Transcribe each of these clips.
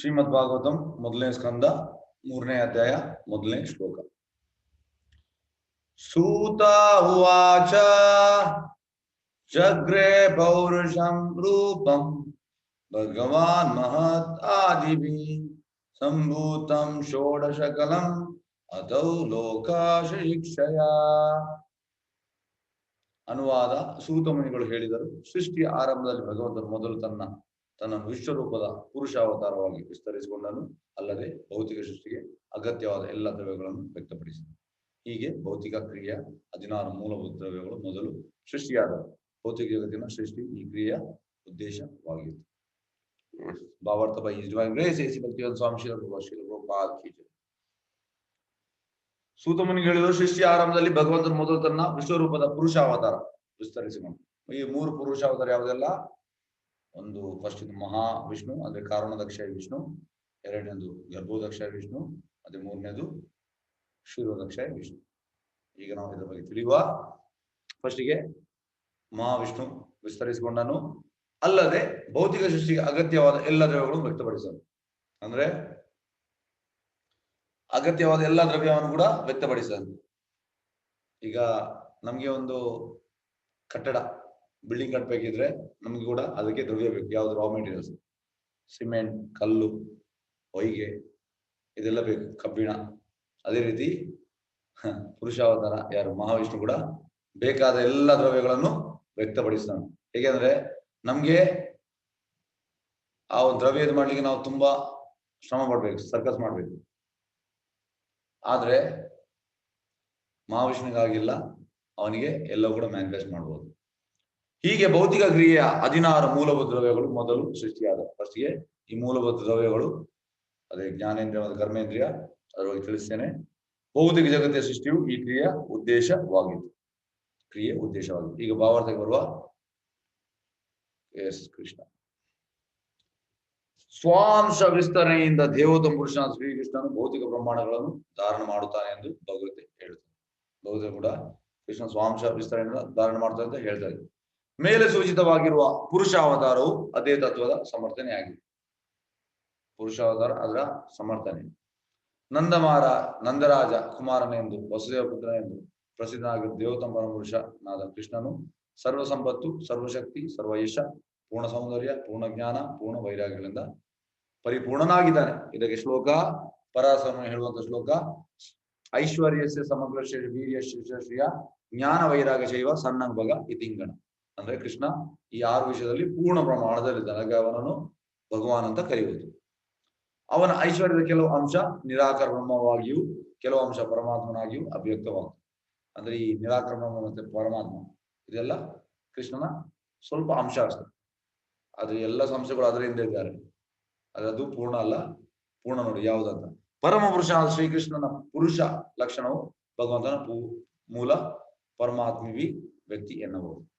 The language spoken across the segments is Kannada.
ಶ್ರೀಮದ್ ಭಾಗವತಂ ಮೊದಲನೇ ಸ್ಕಂದ ಮೂರನೇ ಅಧ್ಯಾಯ ಮೊದಲನೇ ಶ್ಲೋಕ ಸೂತ ಉವಾಚ ಜಗ್ರೆ ಪೌರುಷಂ ರೂಪಂ ಭಗವಾನ್ ಮಹತ್ ಆದಿಭಿ ಸಂಭೂತಂ ಷೋಡಶಕಲಂ ಅದೌ ಲೋಕಾಶಿಕ್ಷಯ ಅನುವಾದ ಸೂತ ಮುನಿಗಳು ಹೇಳಿದರು, ಸೃಷ್ಟಿಯ ಆರಂಭದಲ್ಲಿ ಭಗವಂತನು ಮೊದಲು ತನ್ನ ತನ್ನ ವಿಶ್ವರೂಪದ ಪುರುಷಾವತಾರವಾಗಿ ವಿಸ್ತರಿಸಿಕೊಂಡನು. ಅಲ್ಲದೆ ಭೌತಿಕ ಸೃಷ್ಟಿಗೆ ಅಗತ್ಯವಾದ ಎಲ್ಲ ದ್ರವ್ಯಗಳನ್ನು ವ್ಯಕ್ತಪಡಿಸಿದನು. ಹೀಗೆ ಭೌತಿಕ ಕ್ರಿಯೆಯ ಹದಿನಾರು ಮೂಲಭೂತ ದ್ರವ್ಯಗಳು ಮೊದಲು ಸೃಷ್ಟಿಯಾದವು. ಭೌತಿಕ ಜಗತ್ತಿನ ಸೃಷ್ಟಿ ಈ ಕ್ರಿಯೆಯ ಉದ್ದೇಶವಾಗಿತ್ತು. ಭಾವಾರ್ಥ by divine grace AC Bhaktivedanta Swami ಹೇಳಿದರು ಸೃಷ್ಟಿಯ ಆರಂಭದಲ್ಲಿ ಭಗವಂತನ ಮೊದಲು ತನ್ನ ವಿಶ್ವರೂಪದ ಪುರುಷ ಅವತಾರ ವಿಸ್ತರಿಸಿಕೊಂಡು ಈ ಮೂರು ಪುರುಷಾವತಾರ ಯಾವುದೆಲ್ಲ? ಒಂದು ಫಸ್ಟ್ ಮಹಾ ವಿಷ್ಣು ಅಂದ್ರೆ ಕಾರಣದಕ್ಷ ವಿಷ್ಣು, ಎರಡನೇದು ಗರ್ಭೋದಕ್ಷ ವಿಷ್ಣು ಮತ್ತೆ ಮೂರನೇದು ಶಿರೋದಕ್ಷ ವಿಷ್ಣು. ಈಗ ನಾವು ಇದರ ಬಗ್ಗೆ ತಿಳಿಯುವ. ಫಸ್ಟಿಗೆ ಮಹಾವಿಷ್ಣು ವಿಸ್ತರಿಸಿಕೊಂಡನು ಅಲ್ಲದೆ ಭೌತಿಕ ಸೃಷ್ಟಿಗೆ ಅಗತ್ಯವಾದ ಎಲ್ಲ ದ್ರವ್ಯಗಳನ್ನು ವ್ಯಕ್ತಪಡಿಸಲು. ಅಂದ್ರೆ ಅಗತ್ಯವಾದ ಎಲ್ಲ ದ್ರವ್ಯವನ್ನು ಕೂಡ ವ್ಯಕ್ತಪಡಿಸಲು. ಈಗ ನಮ್ಗೆ ಒಂದು ಕಟ್ಟಡ ಬಿಲ್ಡಿಂಗ್ ಕಟ್ಟಬೇಕಿದ್ರೆ ನಮ್ಗೆ ಕೂಡ ಅದಕ್ಕೆ ದ್ರವ್ಯ ಬೇಕು. ಯಾವ್ದು ರಾ ಮೆಟೀರಿಯಲ್ಸ್ ಸಿಮೆಂಟ್ ಕಲ್ಲು, ಹೊಯ್ಗೆ, ಇದೆಲ್ಲ ಬೇಕು. ಕಬ್ಬಿಣ. ಅದೇ ರೀತಿ ಪುರುಷಾವತಾರ, ಯಾರು? ಮಹಾವಿಷ್ಣು ಕೂಡ ಬೇಕಾದ ಎಲ್ಲ ದ್ರವ್ಯಗಳನ್ನು ವ್ಯಕ್ತಪಡಿಸ್ತಾನೆ. ಹೇಗೆಂದ್ರೆ ನಮ್ಗೆ ಆ ಒಂದು ದ್ರವ್ಯ ಇದು ಮಾಡ್ಲಿಕ್ಕೆ ನಾವು ತುಂಬಾ ಶ್ರಮ ಪಡ್ಬೇಕು ಸರ್ಕಸ್ ಮಾಡ್ಬೇಕು. ಆದ್ರೆ ಮಹಾವಿಷ್ಣುಗಾಗಿಲ್ಲ ಅವನಿಗೆ ಎಲ್ಲವೂ ಕೂಡ ಮ್ಯಾನಿಫೆಸ್ಟ್ ಮಾಡ್ಬೋದು. ಹೀಗೆ ಭೌತಿಕ ಕ್ರಿಯೆಯ ಹದಿನಾರು ಮೂಲಭೂತ ದ್ರವ್ಯಗಳು ಮೊದಲು ಸೃಷ್ಟಿಯಾದ. ಫಸ್ಟ್ಗೆ ಈ ಮೂಲಭೂತ ದ್ರವ್ಯಗಳು, ಅದೇ ಜ್ಞಾನೇಂದ್ರಿಯ ಮತ್ತು ಕರ್ಮೇಂದ್ರಿಯ ಅದರ ಬಗ್ಗೆ ತಿಳಿಸ್ತೇನೆ. ಭೌತಿಕ ಜಗತ್ತಿನ ಸೃಷ್ಟಿಯು ಈ ಕ್ರಿಯೆಯ ಉದ್ದೇಶವಾಗಿತ್ತು. ಕ್ರಿಯೆ ಉದ್ದೇಶವಾಗಿತ್ತು. ಈಗ ಭಾವಾರ್ಥಕ್ಕೆ ಬರುವ ಎಸ್ ಕೃಷ್ಣ. ಸ್ವಾಂಶ ವಿಸ್ತರಣೆಯಿಂದ ದೇವೋತ್ತಮ ಪುರುಷನ ಶ್ರೀಕೃಷ್ಣನು ಭೌತಿಕ ಪ್ರಮಾಣಗಳನ್ನು ಧಾರಣ ಮಾಡುತ್ತಾನೆ ಎಂದು ಭಗವತೆ ಹೇಳ್ತಾನೆ ಭಗವತೆ ಕೂಡ ಕೃಷ್ಣ ಸ್ವಾಂಶ ವಿಸ್ತರಣೆಯಿಂದ ಧಾರಣ ಮಾಡ್ತಾನೆ ಅಂತ ಹೇಳ್ತಾರೆ ಮೇಲೆ ಸೂಚಿತವಾಗಿರುವ ಪುರುಷಾವತಾರವು ಅದೇ ತತ್ವದ ಸಮರ್ಥನೆಯಾಗಿದೆ. ಪುರುಷ ಅವತಾರ ಅದರ ಸಮರ್ಥನೆ. ನಂದಮಾರ, ನಂದರಾಜ ಕುಮಾರನೆಂದು ವಸುದೇವ ಪುತ್ರನೆಂದು ಪ್ರಸಿದ್ಧನಾಗಿರುವ ದೇವತಮ ಪುರುಷನಾದ ಕೃಷ್ಣನು, ಸರ್ವ ಸಂಪತ್ತು ಸರ್ವಶಕ್ತಿ ಸರ್ವಯಶ ಪೂರ್ಣ ಸೌಂದರ್ಯ, ಪೂರ್ಣ ಜ್ಞಾನ, ಪೂರ್ಣ ವೈರಾಗ್ಯಗಳಿಂದ ಪರಿಪೂರ್ಣನಾಗಿದ್ದಾನೆ. ಇದಕ್ಕೆ ಶ್ಲೋಕ ಪರಾಸಮ ಹೇಳುವಂತ ಶ್ಲೋಕ, ಐಶ್ವರ್ಯಸ್ಯ ಸಮಗ್ರ ಶ್ರೀ ವೀರ್ಯ ಶ್ರೀಯ ಜ್ಞಾನ ವೈರಾಗ್ಯ ಶೈವ ಸಣ್ಣ ಭಗ ಇತಿಂಗಣ. ಅಂದ್ರೆ ಕೃಷ್ಣ ಈ ಆರು ವಿಷಯದಲ್ಲಿ ಪೂರ್ಣ ಪ್ರಮಾಣದಲ್ಲಿದ್ದಾನೆ. ಹಾಗೆ ಅವನನ್ನು ಭಗವಾನ್ ಅಂತ ಕರೆಯುವುದು. ಅವನ ಐಶ್ವರ್ಯದ ಕೆಲವು ಅಂಶ ನಿರಾಕಾರ ಬ್ರಹ್ಮವಾಗಿಯೂ ಕೆಲವು ಅಂಶ ಪರಮಾತ್ಮನಾಗಿಯೂ ಅಭಿವ್ಯಕ್ತವಾಗ್ತದೆ ಅಂದ್ರೆ ಈ ನಿರಾಕಾರ ಮತ್ತೆ ಪರಮಾತ್ಮ, ಇದೆಲ್ಲ ಕೃಷ್ಣನ ಸ್ವಲ್ಪ ಅಂಶ ಅಷ್ಟೆ. ಅದು ಎಲ್ಲ ಅಂಶಗಳು ಅದರಿಂದ ಇದ್ದಾರೆ. ಅದು ಪೂರ್ಣ ಅಲ್ಲ, ಪೂರ್ಣ ನೋಡಿ ಯಾವುದಂತ. ಪರಮ ಪುರುಷ ಶ್ರೀಕೃಷ್ಣನ ಪುರುಷ ಲಕ್ಷಣವು ಭಗವಂತನ ಮೂಲ ಪರಮಾತ್ಮವಿ ವ್ಯಕ್ತಿ ಎನ್ನಬಹುದು.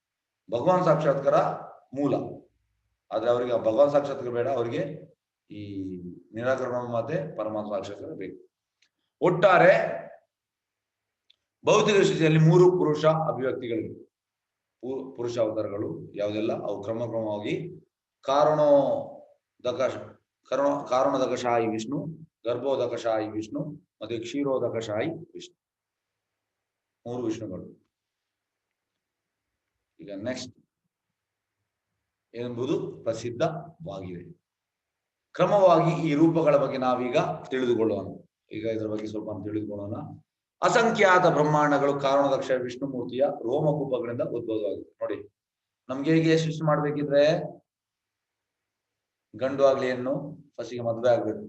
ಭಗವಾನ್ ಸಾಕ್ಷಾತ್ಕಾರ ಮೂಲ. ಆದ್ರೆ ಅವರಿಗೆ ಭಗವಾನ್ ಸಾಕ್ಷಾತ್ಕಾರ ಬೇಡ, ಅವರಿಗೆ ಈ ನಿರಾಕರಣ ಮಾತೆ ಪರಮಾತ್ಮ ಸಾಕ್ಷಾತ್ಕಾರ ಬೇಕು. ಒಟ್ಟಾರೆ ಭೌತಿಕ ಸ್ಥಿತಿಯಲ್ಲಿ ಮೂರು ಪುರುಷ ಅಭಿವ್ಯಕ್ತಿಗಳಿವೆ. ಪುರುಷ ಅವತಾರಗಳು ಯಾವುದೆಲ್ಲ? ಅವು ಕ್ರಮ ಕ್ರಮವಾಗಿ ಕಾರಣೋದಕ ಕರ್ಣ ಕಾರಣೋದಕಶಾಹಿ ವಿಷ್ಣು ಗರ್ಭೋದಕಶಾಹಿ ವಿಷ್ಣು, ಮತ್ತೆ ಕ್ಷೀರೋದಕಶಾಹಿ ವಿಷ್ಣು. ಮೂರು ವಿಷ್ಣುಗಳು. ಈಗ ನೆಕ್ಸ್ಟ್ ಎಂಬುದು ಪ್ರಸಿದ್ಧವಾಗಿದೆ ಕ್ರಮವಾಗಿ ಈ ರೂಪಗಳ ಬಗ್ಗೆ ನಾವೀಗ ತಿಳಿದುಕೊಳ್ಳೋಣ. ಈಗ ಇದರ ಬಗ್ಗೆ ಸ್ವಲ್ಪ ತಿಳಿದುಕೊಳ್ಳೋಣ. ಅಸಂಖ್ಯಾತ ಬ್ರಹ್ಮಾಂಡಗಳು ಕಾರಣದಕ್ಷ ವಿಷ್ಣು ಮೂರ್ತಿಯ ರೋಮಕೂಪಗಳಿಂದ ಉದ್ಭವವಾಗಿದೆ ನೋಡಿ, ನಮ್ಗೆ ಹೇಗೆ ಸೃಷ್ಟಿ ಮಾಡ್ಬೇಕಿದ್ರೆ? ಗಂಡು ಆಗ್ಲಿ ಹೆಣ್ಣು ಫಸ್ಟಿಗೆ ಮದ್ವೆ ಆಗ್ಬೇಕು.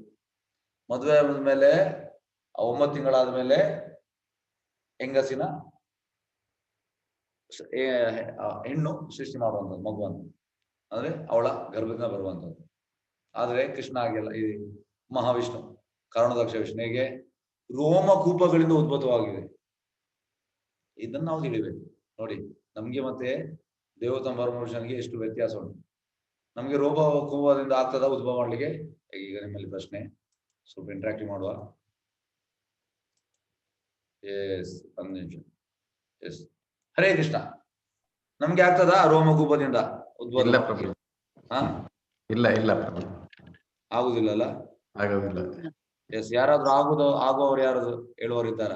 ಮದ್ವೆ ಆದ್ಮೇಲೆ ಒಂಬತ್ತು ತಿಂಗಳಾದ್ಮೇಲೆ ಹೆಂಗಸಿನ ಹೆಣ್ಣು ಸೃಷ್ಟಿ ಮಾಡುವಂಥದ್ದು, ಮಗುವನ್ನು. ಅಂದ್ರೆ ಅವಳ ಗರ್ಭದಿಂದ ಬರುವಂಥದ್ದು. ಆದ್ರೆ ಕೃಷ್ಣ ಆಗಿಲ್ಲ ಈ ಮಹಾವಿಷ್ಣು, ಕಾರಣದಕ್ಷ ವಿಷ್ಣು ಹೇಗೆ ರೋಮಕೂಪಗಳಿಂದ ಉದ್ಭುತವಾಗಿದೆ ಇದನ್ನ ನಾವು ತಿಳಿಬೇಕು. ನೋಡಿ, ನಮ್ಗೆ ಮತ್ತೆ ದೇವತಮ ಪರಮಪುರುಷನಿಗೆ ಎಷ್ಟು ವ್ಯತ್ಯಾಸ ಉಂಟು. ನಮ್ಗೆ ರೋಮ ಕೂಪದಿಂದ ಆಗ್ತದ ಉದ್ಭವ ಮಾಡ್ಲಿಕ್ಕೆ, ಈಗ ನಿಮ್ಮಲ್ಲಿ ಪ್ರಶ್ನೆ. ಸ್ವಲ್ಪ ಇಂಟ್ರಾಕ್ಟಿವ್ ಮಾಡುವ. ಎಸ್ ಒಂದು ಎಸ್ ಹರೇ ಕೃಷ್ಣ. ನಮ್ಗೆ ಆಗ್ತದ ರೋಮಕೂಪದಿಂದ ಉದ್ಭವ ಇಲ್ಲ ಪ್ರಭು. ಹಾ? ಇಲ್ಲ ಇಲ್ಲ ಪ್ರಭು. ಆಗುದಿಲ್ಲಲ್ಲ ಆಗೋದಿಲ್ಲ. ಎಸ್ ಯಾರಾದ್ರೂ ಆಗುದು ಆಗುವವರು ಯಾರಾದ್ರು ಹೇಳುವವರು ಇದ್ದಾರ?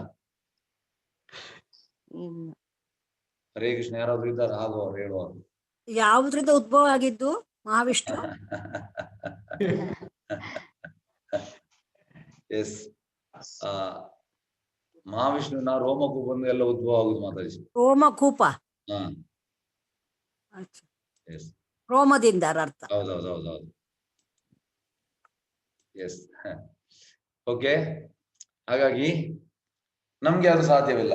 ಇಲ್ಲ. ಹರೇ ಕೃಷ್ಣ ಯಾರಾದ್ರೂ ಇದ್ದಾರ? ಆಗುವವರು ಹೇಳುವವರು. ಯಾವುದ್ರಿಂದ ಉದ್ಭವ ಆಗಿದ್ದು ಮಹಾವಿಷ್ಣು? ಎಸ್ ಆ ಮಹಾವಿಷ್ಣುವಿನ ರೋಮಕೂಪ ಎಲ್ಲ ಉದ್ಭವ ಆಗುದು ಮಾತಾಡಿಸಿ ರೋಮಕೂಪ ಹಾ. ಎಸ್ ರೋಮದಿಂದ ಅರ್ಥ. ಹೌದೌದು ಹೌದೌದು ಎಸ್ ಓಕೆ ಹಾಗಾಗಿ ನಮ್ಗೆ ಅದು ಸಾಧ್ಯವಿಲ್ಲ.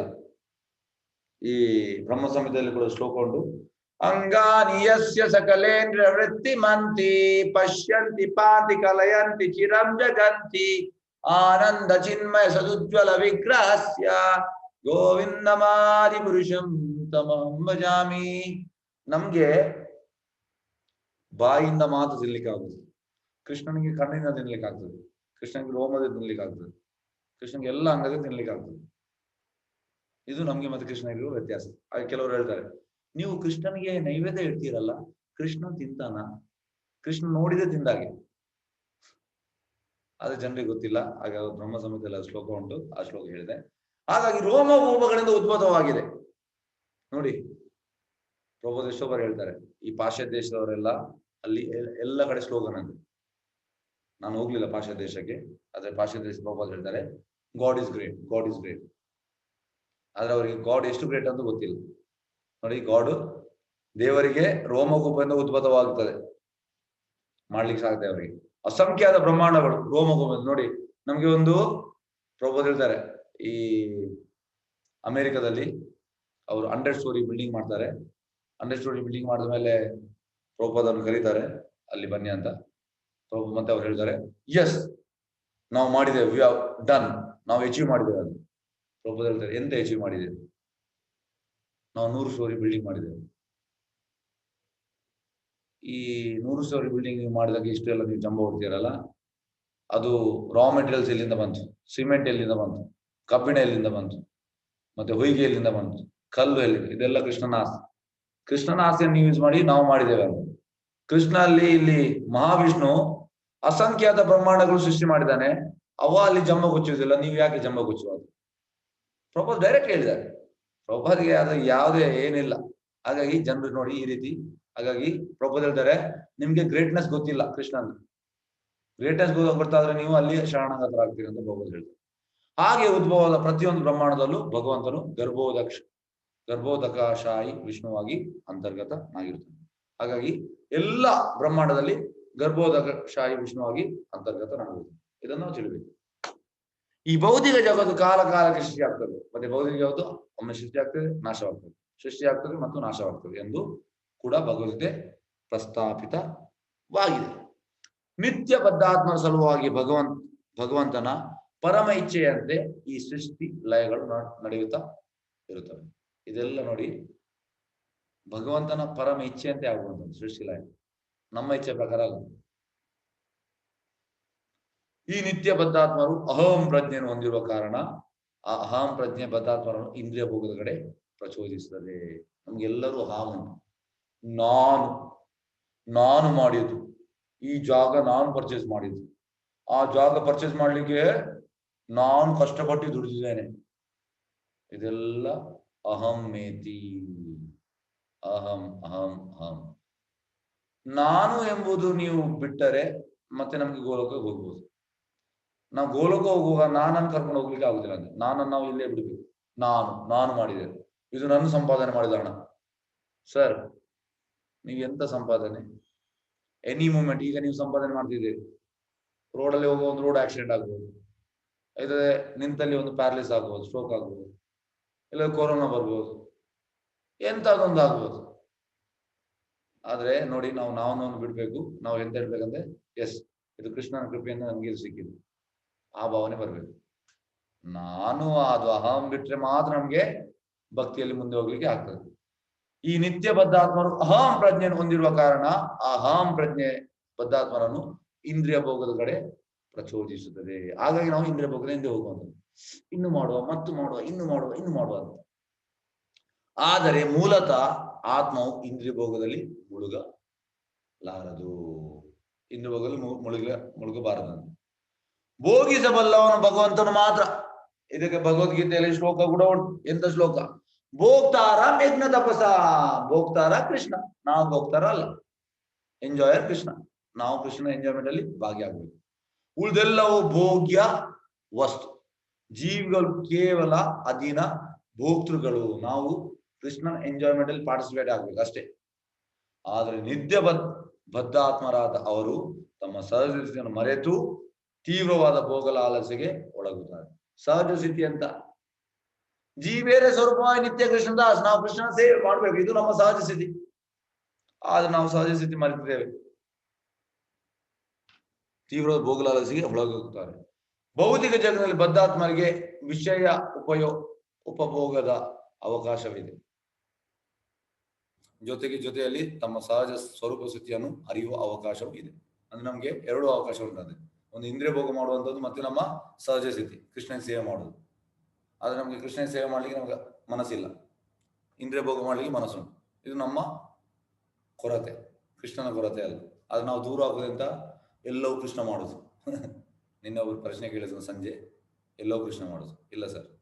ಈ ಬ್ರಹ್ಮ ಸಂಹಿತೆಯಲ್ಲಿ ಕೂಡ ಶ್ಲೋಕ ಉಂಟು. ಅಂಗಾನಿಯಸ್ಯ ಸಕಲೇಂದ್ರ ವೃತ್ತಿ ಮಂತಿ ಪಶ್ಯಂತಿ ಪಾಂತಿ ಕಲಯಂತಿ ಚಿರಂ ಜಗಂತಿ ಆನಂದ ಚಿನ್ಮಯ ಸದುಜ್ವಲ ವಿಗ್ರಹಸ್ಯ ಗೋವಿಂದಮಾದಿ ಪುರುಷಂ ತಮಂ ಭಜಾಮಿ ನಮ್ಗೆ ಬಾಯಿಂದ ಮಾತು ತಿನ್ಲಿಕ್ಕೆ ಆಗುದು ಕೃಷ್ಣನಿಗೆ ಕಣ್ಣಿಂದ ತಿನ್ಲಿಕ್ಕೆ ಆಗ್ತದೆ ಕೃಷ್ಣನಿಗೆ ರೋಮದಿಂದ ತಿನ್ಲಿಕ್ಕೆ ಆಗ್ತದೆ ಕೃಷ್ಣನಿಗೆ ಎಲ್ಲ ಅಂಗದಿಂದ ತಿನ್ಲಿಕ್ಕೆ ಆಗ್ತದೆ ಇದು ನಮ್ಗೆ ಮತ್ತೆ ಕೃಷ್ಣನಿಗೂ ವ್ಯತ್ಯಾಸ. ಕೆಲವರು ಹೇಳ್ತಾರೆ, ನೀವು ಕೃಷ್ಣನಿಗೆ ನೈವೇದ್ಯ ಇಡ್ತೀರಲ್ಲ, ಕೃಷ್ಣ ತಿಂತಾನ? ಕೃಷ್ಣ ನೋಡಿದೆ ತಿಂದಾಗೆ. ಅದು ಜನರಿಗೆ ಗೊತ್ತಿಲ್ಲ. ಹಾಗೆ ಬ್ರಹ್ಮ ಸಂಹಿತೆಯಲ್ಲಿ ಆ ಶ್ಲೋಕ ಉಂಟು. ಆ ಶ್ಲೋಕ ಹೇಳಿದೆ. ಹಾಗಾಗಿ ರೋಮ ಭೂಮಗಳಿಂದ ಉದ್ಭವವಾಗಿದೆ. ನೋಡಿ ಪ್ರಬೋಧೇಶ್ವರ ಹೇಳ್ತಾರೆ, ಈ ಪಾಶ್ಚಾತ್ಯ ದೇಶದವರೆಲ್ಲ ಅಲ್ಲಿ ಎಲ್ಲ ಕಡೆ ಸ್ಲೋಗನ್ ಅಂತ ನಾನು ಹೋಗ್ಲಿಲ್ಲ ಪಾಶ್ಚಾತ್ಯ ದೇಶಕ್ಕೆ, ಆದ್ರೆ ಪಾಶ್ಚಾತ್ಯ ದೇಶ ಹೇಳ್ತಾರೆ God is great God is great ಆದ್ರೆ ಅವರಿಗೆ ಗಾಡ್ ಎಷ್ಟು ಗ್ರೇಟ್ ಅಂತ ಗೊತ್ತಿಲ್ಲ. ನೋಡಿ ಗಾಡ್ ದೇವರಿಗೆ ರೋಮಕೂಪದಿಂದ ಉದ್ಭವವಾಗುತ್ತದೆ. ಮಾಡ್ಲಿಕ್ಕೆ ಸಾಧ್ಯ ಅವರಿಗೆ. ಅಸಂಖ್ಯಾತ ಬ್ರಹ್ಮಾಂಡಗಳು. ರೋಮಗೋಮ ನೋಡಿ, ನಮ್ಗೆ ಒಂದು ಪ್ರಭೋದ್ ಹೇಳ್ತಾರೆ, ಈ ಅಮೆರಿಕದಲ್ಲಿ ಅವರು ಹಂಡ್ರೆಡ್ ಸ್ಟೋರಿ ಬಿಲ್ಡಿಂಗ್ ಮಾಡ್ತಾರೆ. ಹಂಡ್ರೆಡ್ ಸ್ಟೋರಿ ಬಿಲ್ಡಿಂಗ್ ಮಾಡಿದ ಮೇಲೆ ಪ್ರಭುಪಾದನ್ನು ಕರೀತಾರೆ. ಅಲ್ಲಿ ಬನ್ನಿ ಅಂತ ಪ್ರಭು ಮತ್ತೆ ಅವ್ರು ಹೇಳ್ತಾರೆ ಎಸ್ ನಾವು ಮಾಡಿದ್ದೇವೆ ವಿ ಹಾವ್ ಡನ್ ನಾವು ಅಚೀವ್ ಮಾಡಿದ್ದೇವೆ ಅದು ಹೇಳ್ತಾರೆ, ಎಂತ ಅಚೀವ್ ಮಾಡಿದ್ದೇವೆ ನಾವು ನೂರು ಸ್ಟೋರಿ ಬಿಲ್ಡಿಂಗ್ ಮಾಡಿದ್ದೇವೆ. ಈ ನೂರು ಸ್ಟೋರಿ ಬಿಲ್ಡಿಂಗ್ ನೀವು ಮಾಡಿದಾಗ ಇಷ್ಟೆಲ್ಲ ನೀವು ಜಂಬ ಹೊಡ್ತೀರಲ್ಲ? ಅದು ರಾ ಮೆಟೀರಿಯಲ್ಸ್ ಎಲ್ಲಿಂದ ಬಂತು? ಸಿಮೆಂಟ್ ಎಲ್ಲಿಂದ ಬಂತು? ಕಬ್ಬಿಣ ಎಲ್ಲಿಂದ ಬಂತು? ಮತ್ತೆ ಹೊಯ್ಗೆ ಎಲ್ಲಿಂದ ಬಂತು? ಕಲ್ಲು ಎಲ್ಲಿ ಇದೆಲ್ಲ ಕೃಷ್ಣನ ಆಸ್ತಿ ಕೃಷ್ಣನ ಆಸ್ತಿಯನ್ನು ನೀವು ಯೂಸ್ ಮಾಡಿ ನಾವು ಮಾಡಿದ್ದೇವೆ ಅಂತ ಕೃಷ್ಣ ಅಲ್ಲಿ ಇಲ್ಲಿ ಮಹಾವಿಷ್ಣು ಅಸಂಖ್ಯಾತ ಬ್ರಹ್ಮಾಂಡಗಳು ಸೃಷ್ಟಿ ಮಾಡಿದ್ದಾನೆ. ಅವ ಅಲ್ಲಿ ಜಂಬ ಕೊಚ್ಚುವುದಿಲ್ಲ ನೀವು ಯಾಕೆ ಜಂಬ ಕೊಚ್ಚುವುದು ಪ್ರಪೋಸ್ ಡೈರೆಕ್ಟ್ ಹೇಳಿದ್ದಾರೆ. ಪ್ರಭುಗೆ ಅದು ಯಾವುದೇ ಏನಿಲ್ಲ. ಹಾಗಾಗಿ ಜನರು ನೋಡಿ ಈ ರೀತಿ ಹಾಗಾಗಿ ಪ್ರಭುದ್ ಹೇಳ್ತಾರೆ, ನಿಮ್ಗೆ ಗ್ರೇಟ್ನೆಸ್ ಗೊತ್ತಿಲ್ಲ ಕೃಷ್ಣನ್ ಗ್ರೇಟ್ನೆಸ್ ಗೊತ್ತಾದ್ರೆ ನೀವು ಅಲ್ಲಿ ಶರಣಾಗತರಾಗ್ತೀರಿ ಅಂತ ಭಗವದ್ ಹೇಳ್ತಾರೆ. ಹಾಗೆ ಉದ್ಭವದ ಪ್ರತಿಯೊಂದು ಬ್ರಹ್ಮಾಂಡದಲ್ಲೂ ಭಗವಂತನು ಗರ್ಭೋದಕ್ಷ, ಗರ್ಭೋದಕಾಶಾಯಿ ವಿಷ್ಣುವಾಗಿ ಅಂತರ್ಗತನಾಗಿರ್ತಾನೆ. ಹಾಗಾಗಿ ಎಲ್ಲ ಬ್ರಹ್ಮಾಂಡದಲ್ಲಿ ಗರ್ಭೋದಕಶಾಹಿ ವಿಷ್ಣುವಾಗಿ ಅಂತರ್ಗತನಾಗಿರುತ್ತೆ ಇದನ್ನು ನಾವು ತಿಳಿಬೇಕು. ಈ ಭೌತಿಕ ಜಗತ್ತು ಕಾಲ ಕಾಲಕ್ಕೆ ಸೃಷ್ಟಿ ಆಗ್ತದೆ ಮತ್ತೆ ಭೌತಿಕ ಜಗತ್ತು ಒಮ್ಮೆ ಸೃಷ್ಟಿ ಆಗ್ತದೆ ನಾಶವಾಗ್ತದೆ. ಸೃಷ್ಟಿ ಆಗ್ತದೆ ಮತ್ತು ನಾಶವಾಗ್ತದೆ ಎಂದು ಕೂಡ ಭಗವದ್ಗೀತೆ ಪ್ರಸ್ತಾಪಿತವಾಗಿದೆ. ನಿತ್ಯ ಬದ್ಧಾತ್ಮರ ಸಲುವಾಗಿ ಭಗವಂತ ಭಗವಂತನ ಪರಮ ಇಚ್ಛೆಯಂತೆ ಈ ಸೃಷ್ಟಿ ಲಯಗಳು ನಡೆಯುತ್ತಾ ಇರುತ್ತವೆ. ಇದೆಲ್ಲ ನೋಡಿ ಭಗವಂತನ ಪರಮ ಇಚ್ಛೆಯಂತೆ ಆಗುವಂಥದ್ದು ಸೃಷ್ಟಿ ಲಯ. ನಮ್ಮ ಇಚ್ಛೆ ಪ್ರಕಾರ ಈ ನಿತ್ಯ ಬದ್ಧಾತ್ಮರು ಅಹಂ ಪ್ರಜ್ಞೆಯನ್ನು ಹೊಂದಿರುವ ಕಾರಣ ಆ ಅಹಂ ಪ್ರಜ್ಞೆ ಬದ್ಧಾತ್ಮರನ್ನು ಇಂದ್ರಿಯ ಭೋಗದ ಕಡೆ ಪ್ರಚೋದಿಸುತ್ತದೆ. ನಮ್ಗೆಲ್ಲರೂ ಅಹಂ ನಾನು ನಾನು ಮಾಡಿದ್ದು. ಈ ಜಾಗ ನಾನು ಪರ್ಚೇಸ್ ಮಾಡಿದ್ದು. ಆ ಜಾಗ ಪರ್ಚೇಸ್ ಮಾಡ್ಲಿಕ್ಕೆ ನಾನು ಕಷ್ಟಪಟ್ಟು ದುಡಿದಿದ್ದೇನೆ. ಇದೆಲ್ಲ ಅಹಂ ಮೇತಿ. ಅಹಂ ಅಹಂ ಅಹಂ. ನಾನು ಎಂಬುದು ನೀವು ಬಿಟ್ಟರೆ ಮತ್ತೆ ನಮ್ಗೆ ಗೋಲೋಕಕ್ಕೆ ಹೋಗ್ಬೋದು. ನಾವು ಗೋಲೋಕ ಹೋಗುವಾಗ ನಾನನ್ನು ಕರ್ಕೊಂಡು ಹೋಗ್ಲಿಕ್ಕೆ ಆಗುದಿಲ್ಲ ಅಂದ್ರೆ ನಾನನ್ನು ನಾವು ಇಲ್ಲೇ ಬಿಡ್ಬೇಕು. ನಾನು ನಾನು ಮಾಡಿದೆ. ಇದು ನನ್ನ ಸಂಪಾದನೆ ಮಾಡಿದ ಹಣ. ಸರ್ ನೀವು ಎಂತ ಸಂಪಾದನೆ? ಎನಿ ಮೂಮೆಂಟ್ ಈಗ ನೀವು ಸಂಪಾದನೆ ಮಾಡ್ತಿದ್ದೀರಿ. ರೋಡಲ್ಲಿ ಹೋಗುವ ಒಂದು ರೋಡ್ ಆಕ್ಸಿಡೆಂಟ್ ಆಗ್ಬೋದು. ಇಲ್ಲದೆ ನಿಂತಲ್ಲಿ ಒಂದು ಪ್ಯಾರಲಿಸ್ ಆಗ್ಬೋದು ಸ್ಟ್ರೋಕ್ ಆಗ್ಬೋದು. ಇಲ್ಲ ಕೊರೋನಾ ಬರ್ಬೋದು. ಎಂತದೊಂದು ಆಗ್ಬೋದು. ಆದ್ರೆ ನೋಡಿ ನಾವು ನಾವನ್ನೊಂದು ಬಿಡ್ಬೇಕು. ನಾವು ಎಂತ ಹೇಳ್ಬೇಕಂದ್ರೆ ಎಸ್ ಇದು ಕೃಷ್ಣನ ಕೃಪೆಯಿಂದ ನಮ್ಗೆ ಇದು ಸಿಕ್ಕಿದ್ದು ಆ ಭಾವನೆ ಬರ್ಬೇಕು. ನಾನು ಅದು ಅಹಂ ಬಿಟ್ರೆ ಮಾತ್ರ ನಮ್ಗೆ ಭಕ್ತಿಯಲ್ಲಿ ಮುಂದೆ ಹೋಗ್ಲಿಕ್ಕೆ ಆಗ್ತದೆ. ಈ ನಿತ್ಯ ಬದ್ಧಾತ್ಮರು ಅಹಂ ಪ್ರಜ್ಞೆಯನ್ನು ಹೊಂದಿರುವ ಕಾರಣ ಆ ಅಹಂ ಪ್ರಜ್ಞೆ ಬದ್ಧಾತ್ಮರನ್ನು ಇಂದ್ರಿಯ ಭೋಗದ ಕಡೆ ಪ್ರಚೋದಿಸುತ್ತದೆ. ಹಾಗಾಗಿ ನಾವು ಇಂದ್ರಿಯ ಭೋಗದ ಹಿಂದೆ ಹೋಗುವಂಥದ್ದು. ಇನ್ನು ಮಾಡುವ, ಮತ್ತು ಮಾಡುವ, ಇನ್ನು ಮಾಡುವ ಇನ್ನು ಮಾಡುವ ಅಂತ. ಆದರೆ ಮೂಲತಃ ಆತ್ಮವು ಇಂದ್ರಿಯ ಭೋಗದಲ್ಲಿ ಮುಳುಗಲಾರದು. ಇಂದ್ರಿಯ ಭೋಗದಲ್ಲಿ ಮುಳುಗ ಮುಳುಗಬಾರದಂತೆ ಭೋಗಿಸಬಲ್ಲವನು ಭಗವಂತನು ಮಾತ್ರ. ಇದಕ್ಕೆ ಭಗವದ್ಗೀತೆಯಲ್ಲಿ ಶ್ಲೋಕ ಕೂಡ ಉಂಟು. ಎಂತ ಶ್ಲೋಕ? ಭೋಗ್ತಾರ ಮೇಘ್ನ ತಪಸ ಭೋಗ್ತಾರ ಕೃಷ್ಣ. ನಾವು ಭೋಗ್ತಾರ ಅಲ್ಲ. ಎಂಜಾಯರ್ ಕೃಷ್ಣ. ನಾವು ಕೃಷ್ಣ ಎಂಜಾಯ್ಮೆಂಟ್ ಅಲ್ಲಿ ಭಾಗಿಯಾಗಬೇಕು. ಉಳಿದೆಲ್ಲವೂ ಭೋಗ್ಯ ವಸ್ತು. ಜೀವಿಗಳು ಕೇವಲ ಅಧೀನ ಭೋಕ್ತೃಗಳು. ನಾವು ಕೃಷ್ಣನ ಎಂಜಾಯ್ಮೆಂಟ್ ಅಲ್ಲಿ ಪಾರ್ಟಿಸಿಪೇಟ್ ಆಗ್ಬೇಕು ಅಷ್ಟೇ. ಆದ್ರೆ ನಿತ್ಯ ಬದ್, ಬದ್ಧಾತ್ಮರಾದ ಅವರು ತಮ್ಮ ಸಹಜ ಸ್ಥಿತಿಯನ್ನು ಮರೆತು ತೀವ್ರವಾದ ಭೋಗಲ ಆಲಸೆಗೆ ಒಳಗುತ್ತಾರೆ. ಸಹಜ ಸ್ಥಿತಿ ಅಂತ ಜೀ ಬೇರೆ ಸ್ವರೂಪವಾಗಿ ನಿತ್ಯ ಕೃಷ್ಣದಾಸ್ ನಾವು ಕೃಷ್ಣನ ಸೇವೆ ಮಾಡ್ಬೇಕು. ಇದು ನಮ್ಮ ಸಹಜ ಸ್ಥಿತಿ. ಆದ್ರೆ ನಾವು ಸಹಜ ಸ್ಥಿತಿ ಮರೆತಿದ್ದೇವೆ. ತೀವ್ರ ಭೋಗಲಾಲಸಿಗೆ ಒಳಗೋಗುತ್ತಾರೆ. ಭೌತಿಕ ಜಗತ್ತಿನಲ್ಲಿ ಬದ್ಧಾತ್ಮರಿಗೆ ವಿಷಯ ಉಪಯೋಗ ಉಪಭೋಗದ ಅವಕಾಶವಿದೆ. ಜೊತೆಗೆ ಜೊತೆಯಲ್ಲಿ ತಮ್ಮ ಸಹಜ ಸ್ವರೂಪ ಸ್ಥಿತಿಯನ್ನು ಅರಿಯುವ ಅವಕಾಶವೂ ಇದೆ. ಅಂದ್ರೆ ನಮ್ಗೆ ಎರಡು ಅವಕಾಶ ಉಂಟದೆ ಒಂದು ಇಂದ್ರಿಯ ಭೋಗ ಮಾಡುವಂಥದ್ದು ಮತ್ತೆ ನಮ್ಮ ಸಹಜ ಸ್ಥಿತಿ ಕೃಷ್ಣನ ಸೇವೆ ಮಾಡುದು ಆದ್ರೆ ನಮ್ಗೆ ಕೃಷ್ಣನ ಸೇವೆ ಮಾಡ್ಲಿಕ್ಕೆ ನಮ್ಗೆ ಮನಸ್ಸಿಲ್ಲ. ಇಂದ್ರಿಯ ಭೋಗ ಮಾಡ್ಲಿಕ್ಕೆ ಮನಸ್ಸುಂಟು. ಇದು ನಮ್ಮ ಕೊರತೆ. ಕೃಷ್ಣನ ಕೊರತೆ ಅಲ್ಲ ಅದು ನಾವು ದೂರ ಆಗೋದಂತ ಎಲ್ಲವೂ ಕೃಷ್ಣ ಮಾಡೋದು. ನಿನ್ನೆ ಒಬ್ಬರು ಪ್ರಶ್ನೆ ಕೇಳಿದ್ರು ಸಂಜೆ. ಎಲ್ಲವೂ ಕೃಷ್ಣ ಮಾಡೋದು. ಇಲ್ಲ ಸರ್.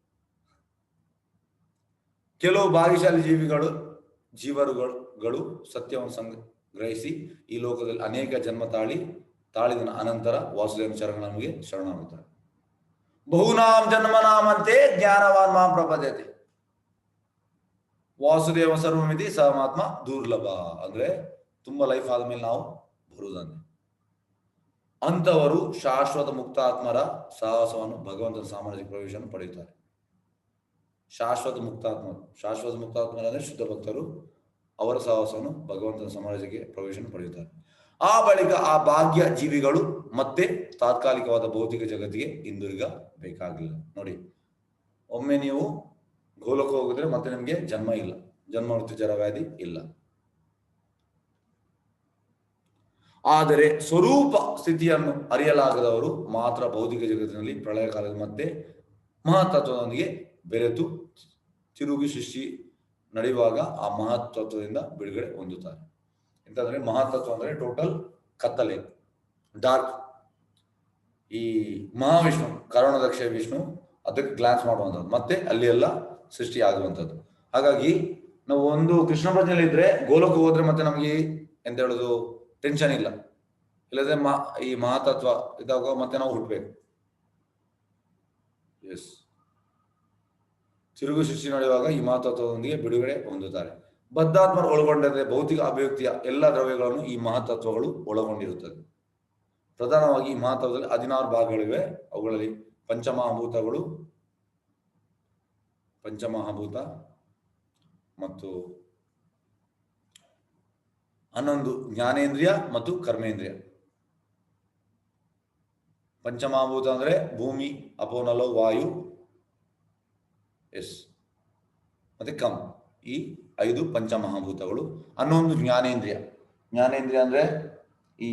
ಕೆಲವು ಭಾಗ್ಯಶಾಲಿ ಜೀವಿಗಳು, ಜೀವರುಗಳು ಸತ್ಯವನ್ನು ಸಂಗ್ರಹಿಸಿ ಈ ಲೋಕದಲ್ಲಿ ಅನೇಕ ಜನ್ಮ ತಾಳಿ, ತಾಳಿದ ಅನಂತರ ವಾಸುದೇವನ ಶರಣ ನಮಗೆ ಶರಣಾಗುತ್ತಾರೆ ಬಹುನಾಂ ಜನ್ಮನಾಮಂತೆ ಜ್ಞಾನವಾನ್ ಮಾಂ ಪ್ರಪದ್ಯತೆ. ವಾಸುದೇವ ಸರ್ವಮಿತಿ ಸಹಮಾತ್ಮ ದುರ್ಲಭ. ಅಂದ್ರೆ ತುಂಬಾ ಲೈಫ್ ಆದ್ಮೇಲೆ ನಾವು ಬರುವುದಂತೆ ಅಂತವರು ಶಾಶ್ವತ ಮುಕ್ತಾತ್ಮರ ಸಾಹಸವನ್ನು ಭಗವಂತನ ಸಾಮಾಜಿಕ ಪ್ರವೇಶವನ್ನು ಪಡೆಯುತ್ತಾರೆ. ಶಾಶ್ವತ ಮುಕ್ತಾತ್ಮರು ಶಾಶ್ವತ ಮುಕ್ತಾತ್ಮರ ಅಂದ್ರೆ ಶುದ್ಧ ಭಕ್ತರು ಅವರ ಸಾಹಸವನ್ನು ಭಗವಂತನ ಸಮಾಜಕ್ಕೆ ಪ್ರವೇಶ ಪಡೆಯುತ್ತಾರೆ. ಆ ಬಳಿಕ ಆ ಭಾಗ್ಯ ಜೀವಿಗಳು ಮತ್ತೆ ತಾತ್ಕಾಲಿಕವಾದ ಭೌತಿಕ ಜಗತ್ತಿಗೆ ಹಿಂದಿರುಗಬೇಕಾಗಿಲ್ಲ. ನೋಡಿ, ಒಮ್ಮೆ ನೀವು ಗೋಲಕ್ಕೆ ಹೋಗಿದ್ರೆ ಮತ್ತೆ ನಿಮ್ಗೆ ಜನ್ಮ ಇಲ್ಲ. ಜನ್ಮ ಮೃತ್ಯು ಜರವ್ಯಾಧಿ ಇಲ್ಲ. ಆದರೆ ಸ್ವರೂಪ ಸ್ಥಿತಿಯನ್ನು ಅರಿಯಲಾಗದವರು ಮಾತ್ರ ಭೌತಿಕ ಜಗತ್ತಿನಲ್ಲಿ ಪ್ರಳಯ ಕಾಲದ ಮತ್ತೆ ಮಹತ್ತತ್ವದೊಂದಿಗೆ ಬೆರೆತು ತಿರುಗಿ ಸೃಷ್ಟಿ ನಡೆಯುವಾಗ ಆ ಮಹತ್ತತ್ವದಿಂದ ಬಿಡುಗಡೆ ಹೊಂದುತ್ತಾರೆ. ಎಂತಂದ್ರೆ ಮಹಾತತ್ವ ಅಂದ್ರೆ ಟೋಟಲ್ ಕತ್ತಲೆ ಡಾರ್ಕ್ ಈ ಮಹಾವಿಷ್ಣು, ಕರುಣದಕ್ಷ ವಿಷ್ಣು ಅದಕ್ಕೆ ಗ್ಲಾನ್ಸ್ ಮಾಡುವಂಥದ್ದು. ಮತ್ತೆ ಅಲ್ಲಿ ಎಲ್ಲ ಸೃಷ್ಟಿ ಆಗುವಂಥದ್ದು ಹಾಗಾಗಿ ನಾವು ಒಂದು ಕೃಷ್ಣ ಪ್ರಜ್ಞೆಯಲ್ಲಿ ಇದ್ರೆ ಗೋಲಕ್ಕೆ ಹೋದ್ರೆ ಮತ್ತೆ ನಮಗೆ ಎಂತ ಹೇಳುದು ಟೆನ್ಷನ್ ಇಲ್ಲ. ಇಲ್ಲದ್ರೆ ಮಾ ಈ ಮಹಾತತ್ವ ಇದಾಗ ಮತ್ತೆ ನಾವು ಹುಟ್ಟಬೇಕು ಎಸ್ ತಿರುಗು ಸೃಷ್ಟಿ ನಡೆಯುವಾಗ ಈ ಮಹಾತತ್ವದೊಂದಿಗೆ ಬಿಡುಗಡೆ ಹೊಂದುತ್ತಾರೆ. ಬದ್ಧಾತ್ಮರು ಒಳಗೊಂಡಂತೆ ಭೌತಿಕ ಅಭಿವ್ಯಕ್ತಿಯ ಎಲ್ಲ ದ್ರವ್ಯಗಳನ್ನು ಈ ಮಹಾತತ್ವಗಳು ಒಳಗೊಂಡಿರುತ್ತದೆ ಪ್ರಧಾನವಾಗಿ ಈ ಮಹಾತತ್ವದಲ್ಲಿ ಹದಿನಾರು ಭಾಗಗಳಿವೆ. ಅವುಗಳಲ್ಲಿ ಪಂಚಮಹಾಭೂತಗಳು, ಪಂಚಮಹಾಭೂತ ಮತ್ತು ಹನ್ನೊಂದು ಜ್ಞಾನೇಂದ್ರಿಯ ಮತ್ತು ಕರ್ಮೇಂದ್ರಿಯ. ಪಂಚಮಹಾಭೂತ ಅಂದ್ರೆ ಭೂಮಿ, ಅಪೋನಲೋ, ವಾಯು, ಎಸ್. ಮತ್ತೆ ಕಮ್. ಈ ಐದು ಪಂಚಮಹಾಭೂತಗಳು ಹನ್ನೊಂದು ಜ್ಞಾನೇಂದ್ರಿಯ. ಜ್ಞಾನೇಂದ್ರಿಯ ಅಂದ್ರೆ ಈ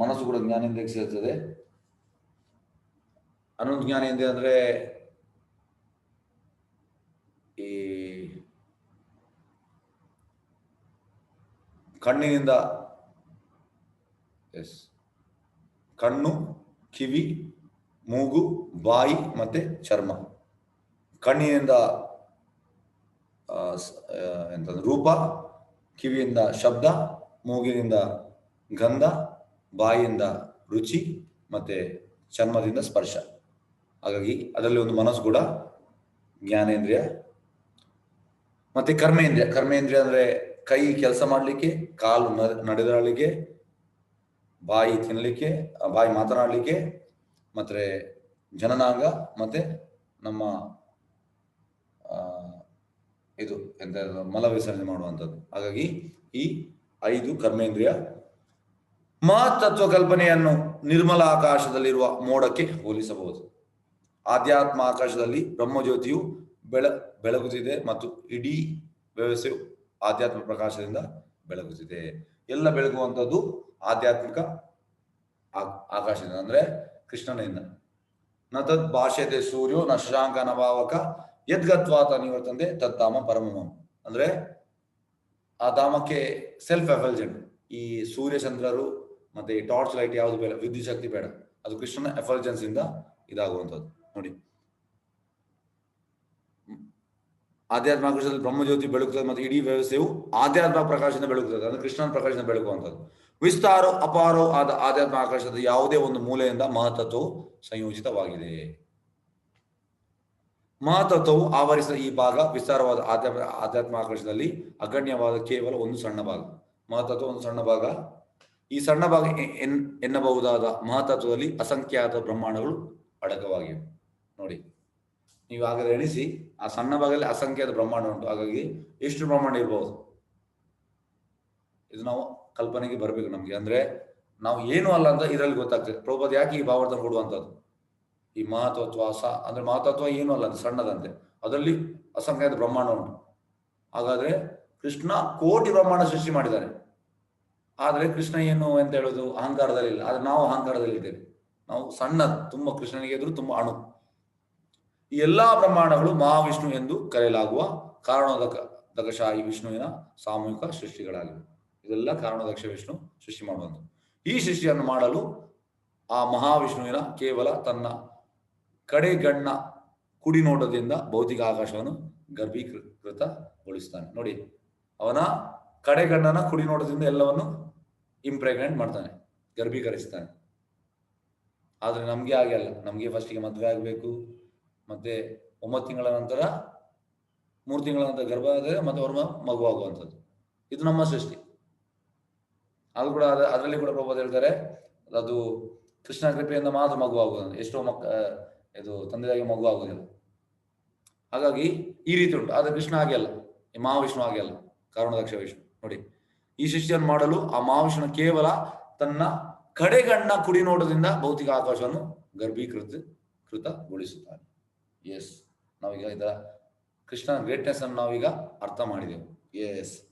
ಮನಸ್ಸು ಕೂಡ ಜ್ಞಾನೇಂದ್ರಿಯಕ್ಕೆ ಸೇರ್ತದೆ. ಅನ್ನೊಂದು ಜ್ಞಾನೇಂದ್ರಿಯ ಅಂದ್ರೆ ಈ ಕಣ್ಣಿನಿಂದ, ಎಸ್, ಕಣ್ಣು, ಕಿವಿ, ಮೂಗು, ಬಾಯಿ ಮತ್ತೆ ಚರ್ಮ. ಕಣ್ಣಿನಿಂದ ಎಂತಂದ್ರೆ ರೂಪ, ಕಿವಿಯಿಂದ ಶಬ್ದ, ಮೂಗಿನಿಂದ ಗಂಧ ಬಾಯಿಯಿಂದ ರುಚಿ, ಮತ್ತೆ ಚರ್ಮದಿಂದ ಸ್ಪರ್ಶ. ಹಾಗಾಗಿ ಅದರಲ್ಲಿ ಒಂದು ಮನಸ್ಸು ಕೂಡ ಜ್ಞಾನೇಂದ್ರಿಯ, ಮತ್ತೆ ಕರ್ಮೇಂದ್ರಿಯ. ಕರ್ಮೇಂದ್ರಿಯ ಅಂದ್ರೆ ಕೈ ಕೆಲಸ ಮಾಡಲಿಕ್ಕೆ, ಕಾಲು ನಡೆದಾಡಲಿಕ್ಕೆ, ಬಾಯಿ ತಿನ್ನಲಿಕ್ಕೆ ಬಾಯಿ ಮಾತನಾಡಲಿಕ್ಕೆ, ಮತ್ತೆ ಜನನಾಂಗ, ಮತ್ತೆ ನಮ್ಮ ಇದು ಎಂತ ಮಲ ವಿಸರ್ಜನೆ ಮಾಡುವಂಥದ್ದು. ಹಾಗಾಗಿ ಈ ಐದು ಕರ್ಮೇಂದ್ರಿಯ ಮಹತ್ತತ್ವ ಕಲ್ಪನೆಯನ್ನು ನಿರ್ಮಲ ಆಕಾಶದಲ್ಲಿರುವ ಮೋಡಕ್ಕೆ ಹೋಲಿಸಬಹುದು. ಆಧ್ಯಾತ್ಮ ಆಕಾಶದಲ್ಲಿ ಬ್ರಹ್ಮಜ್ಯೋತಿಯು ಬೆಳ, ಬೆಳಗುತ್ತಿದೆ ಮತ್ತು ಇಡೀ ವ್ಯವಸ್ಥೆಯು ಆಧ್ಯಾತ್ಮ ಪ್ರಕಾಶದಿಂದ ಬೆಳಗುತ್ತಿದೆ. ಎಲ್ಲ ಬೆಳಗುವಂಥದ್ದು ಆಧ್ಯಾತ್ಮಿಕ ಆಕಾಶದಿಂದ, ಅಂದ್ರೆ ಕೃಷ್ಣನಿಂದ. ನ ತದ್ ಭಾಷ್ಯತೆ ಸೂರ್ಯೋ ನ ಶಶಾಂಕ ನಭಾವಕ ಭಾವಕ ಯದ್ಗತ್ವಾತ ನಿವರ್ತಂತೆ ತತ್ತಾಮ ಪರಮಮ. ಅಂದ್ರೆ ಆ ಧಾಮಕ್ಕೆ ಸೆಲ್ಫ್ ಎಫಲ್ಜೆಂಟ್ ಈ ಸೂರ್ಯ ಚಂದ್ರರು ಮತ್ತೆ ಟಾರ್ಚ್ ಲೈಟ್ ಯಾವ್ದು ಬೇಡ, ವಿದ್ಯುತ್ ಶಕ್ತಿ ಬೇಡ. ಅದು ಕೃಷ್ಣನ ಎಫಲ್ಜೆನ್ಸ್ ಇಂದ ಇದಾಗುವಂಥದ್ದು. ನೋಡಿ. ಆಧ್ಯಾತ್ಮ ಆಕಾಶದಲ್ಲಿ ಬ್ರಹ್ಮಜ್ಯೋತಿ ಬೆಳಗುತ್ತದೆ ಮತ್ತು ಇಡೀ ವ್ಯವಸ್ಥೆಯು ಆಧ್ಯಾತ್ಮ ಪ್ರಕಾಶದಿಂದ ಬೆಳಗುತ್ತದೆ. ಅಂದ್ರೆ ಕೃಷ್ಣನ ಪ್ರಕಾಶದಿಂದ ಬೆಳಗುವಂಥದ್ದು. ವಿಸ್ತಾರೋ ಅಪಾರೋ ಆದ ಆಧ್ಯಾತ್ಮ ಆಕಾಶದ ಯಾವುದೇ ಒಂದು ಮೂಲೆಯಿಂದ ಮಹತತ್ವವು ಸಂಯೋಜಿತವಾಗಿದೆ. ಮಹತತ್ವವು ಆವರಿಸಿದ ಈ ಭಾಗ ವಿಸ್ತಾರವಾದ ಆಧ್ಯಾತ್ಮ ಆಧ್ಯಾತ್ಮ ಆಕರ್ಷದಲ್ಲಿ ಅಗಣ್ಯವಾದ ಕೇವಲ ಒಂದು ಸಣ್ಣ ಭಾಗ. ಮಹತತ್ವ ಒಂದು ಸಣ್ಣ ಭಾಗ. ಈ ಸಣ್ಣ ಭಾಗ ಎನ್- ಎನ್ನಬಹುದಾದ ಮಹತತ್ವದಲ್ಲಿ ಅಸಂಖ್ಯಾತ ಬ್ರಹ್ಮಾಂಡಗಳು ಅಡಕವಾಗಿವೆ. ನೋಡಿ, ನೀವು ಹಾಗಾದ್ರೆ ಎಣಿಸಿ, ಆ ಸಣ್ಣ ಭಾಗದಲ್ಲಿ ಅಸಂಖ್ಯಾತ ಬ್ರಹ್ಮಾಂಡ ಉಂಟು. ಹಾಗಾಗಿ ಎಷ್ಟು ಬ್ರಹ್ಮಾಂಡ ಇರಬಹುದು ಇದು ನಾವು ಕಲ್ಪನೆಗೆ ಬರಬೇಕು ನಮ್ಗೆ. ಅಂದ್ರೆ ನಾವು ಏನು ಅಲ್ಲ ಅಂತ ಇದರಲ್ಲಿ ಗೊತ್ತಾಗ್ತದೆ. ಪ್ರಭುಪದ ಯಾಕೆ ಈ ಭಾವಾರ್ಥ ಕೊಡುವಂಥದ್ದು? ಈ ಮಹತತ್ವ ಸ, ಅಂದ್ರೆ ಮಹತತ್ವ ಏನು ಅಲ್ಲ, ಅದು ಸಣ್ಣದಂತೆ. ಅದರಲ್ಲಿ ಅಸಂಖ್ಯಾತ ಬ್ರಹ್ಮಾಂಡ ಉಂಟು. ಹಾಗಾದ್ರೆ ಕೃಷ್ಣ ಕೋಟಿ ಬ್ರಹ್ಮಾಂಡ ಸೃಷ್ಟಿ ಮಾಡಿದ್ದಾರೆ. ಆದ್ರೆ ಕೃಷ್ಣ ಏನು ಅಂತ ಹೇಳೋದು? ಅಹಂಕಾರದಲ್ಲಿ ಇಲ್ಲ. ಆದ್ರೆ ನಾವು ಅಹಂಕಾರದಲ್ಲಿ ಇದ್ದೇವೆ. ನಾವು ಸಣ್ಣ ತುಂಬಾ ಕೃಷ್ಣನಿಗೆ ಎದುರು ತುಂಬಾ ಅಣು. ಈ ಎಲ್ಲಾ ಬ್ರಹ್ಮಾಂಡಗಳು ಮಹಾವಿಷ್ಣು ಎಂದು ಕರೆಯಲಾಗುವ ಕಾರಣೋದಕ ದಕಶಾಹಿ ವಿಷ್ಣುವಿನ ಸಾಮೂಹಿಕ ಸೃಷ್ಟಿಗಳಾಗಿವೆ ಇದೆಲ್ಲ ಕಾರಣದಕ್ಷ ವಿಷ್ಣು ಸೃಷ್ಟಿ ಮಾಡುವಂಥದ್ದು ಈ ಸೃಷ್ಟಿಯನ್ನು ಮಾಡಲು ಆ ಮಹಾವಿಷ್ಣುವಿನ ಕೇವಲ ತನ್ನ ಕಡೆಗಣ್ಣ ಕುಡಿ ನೋಟದಿಂದ ಭೌತಿಕ ಆಕಾಶವನ್ನು ಗರ್ಭೀಕೃತಗೊಳಿಸ್ತಾನೆ. ನೋಡಿ, ಅವನ ಕಡೆಗಣ್ಣನ ಕುಡಿ ನೋಟದಿಂದ ಎಲ್ಲವನ್ನು ಇಂಪ್ರೆಗ್ನೆಂಟ್ ಮಾಡ್ತಾನೆ, ಗರ್ಭೀಕರಿಸ್ತಾನೆ. ಆದರೆ ನಮ್ಗೆ ಹಾಗೆ ಅಲ್ಲ. ನಮ್ಗೆ ಫಸ್ಟಿಗೆ ಮದುವೆ ಆಗ್ಬೇಕು, ಮತ್ತೆ ಒಂಬತ್ತು ತಿಂಗಳ ನಂತರ, ಮೂರು ತಿಂಗಳ ನಂತರ ಗರ್ಭ ಆದರೆ ಮತ್ತೆ ಅವ್ರ ಮಗುವಾಗುವಂಥದ್ದು ಇದು ನಮ್ಮ ಸೃಷ್ಟಿ. ಅದು ಕೂಡ ಅದ- ಅದರಲ್ಲಿ ಕೂಡ ಪ್ರಭಾವ ಹೇಳ್ತಾರೆ, ಅದು ಕೃಷ್ಣ ಕೃಪೆಯಿಂದ ಮಾತ್ರ ಮಗು ಆಗುವುದು ಎಷ್ಟೋ ಮಕ್ಕ ಇದು ತಂದೆಯಾಗಿ ಮಗು ಆಗುವುದಿಲ್ಲ ಹಾಗಾಗಿ ಈ ರೀತಿ ಉಂಟು. ಆದ್ರೆ ಕೃಷ್ಣ ಹಾಗೆ ಅಲ್ಲ. ಈ ಮಹಾವಿಷ್ಣು ಹಾಗೆ ಅಲ್ಲ. ಕಾರಣದಕ್ಷ ವಿಷ್ಣು. ನೋಡಿ. ಈ ಶಿಷ್ಯನ್ನು ಮಾಡಲು ಆ ಮಹಾವಿಷ್ಣು ಕೇವಲ ತನ್ನ ಕಡೆಗಣ್ಣ ಕುಡಿ ನೋಟದಿಂದ ಭೌತಿಕ ಆಕಾಶವನ್ನು ಗರ್ಭೀಕೃತ, ಕೃತಗೊಳಿಸುತ್ತಾನೆ. ಎಸ್ ನಾವೀಗ ಇದರ ಕೃಷ್ಣನ ಗ್ರೇಟ್ನೆಸ್ ಅನ್ನು ನಾವೀಗ ಅರ್ಥ ಮಾಡಿದೆವು. ಎಸ್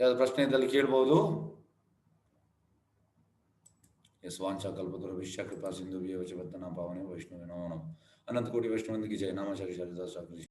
ಯಾವ್ದು ಪ್ರಶ್ನೆ ಇದ್ದಲ್ಲಿ यशवान कल्पतरु विश्व कृपा सिंधु भी वचपत्तना पावने वैष्णव नमो अनंत कोटि वैष्णव की जय। नामाचार्य शारदा सा